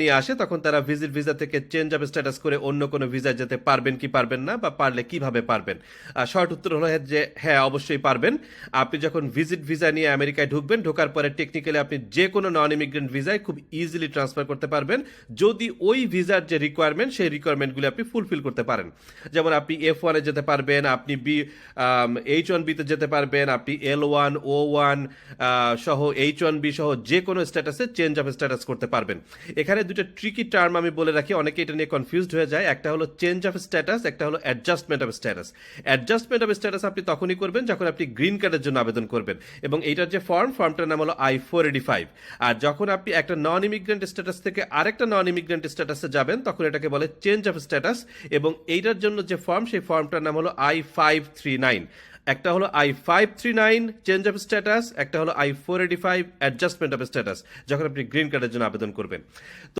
নিয়ে আসে, তখন তারা ভিজিট ভিসা থেকে চেঞ্জ অফ স্ট্যাটাস করে অন্য কোনো ভিসায় যেতে পারবেন কি পারবেন না, বা পারলে কীভাবে পারবেন? শর্ট উত্তর হলো যে হ্যাঁ অবশ্যই পারবেন। আপনি যখন ভিজিট ভিসা নিয়ে আমেরিকায় ঢুকবেন, ঢোকার পরে টেকনিক্যালি আপনি যে কোনো নন ইমিগ্রেন্ট ভিসায় খুব ইজিলি ট্রান্সফার করতে পারবেন। যদি ওই ভিসার যে রিকোয়ারমেন্ট সেই রিকোয়ারমেন্টগুলি আপনি ফুলফিল করতে পারেন। যেমন আপনি এফ ওয়ানে যেতে পারবেন, আপনি বি এইচ ওয়ান বিতে যেতে পারবেন, আপনি এল ওয়ান ও ওয়ান সহ এইচ ওয়ান বি সহ যে কোনো স্ট্যাটাসে চেঞ্জ অফ স্ট্যাটাস করতে পারবেন। এখানে দুটো ট্রিকি টার্ম আমি বলে রাখি, অনেকে এটা নিয়ে কনফিউজড হয়ে যায়। একটা হলো চেঞ্জ অফ স্ট্যাটাস একটা হলো adjustment of status adjustment of status আপনি তখনই করবেন যখন আপনি গ্রিন কার্ডের জন্য আবেদন করবেন। এবং এইটার যে ফর্ম ফর্মটার নাম হলো আই ফোর এডি ফাইভ আর যখন আপনি একটা নন ইমিগ্রেন্ট স্ট্যাটাস থেকে আরেকটা নন ইমিগ্রেন্ট স্ট্যাটাসে যাবেন, তখন এটাকে বলে চেঞ্জ অফ স্ট্যাটাস এবং এইটার জন্য যে ফর্ম সেই ফর্মটার নাম হলো আই ফাইভ থ্রি নাইন একটা হলো I five three nine change of status একটা হলো I four eighty five adjustment of status যখন আপনি গ্রিন কার্ডের জন্য আবেদন করবেন।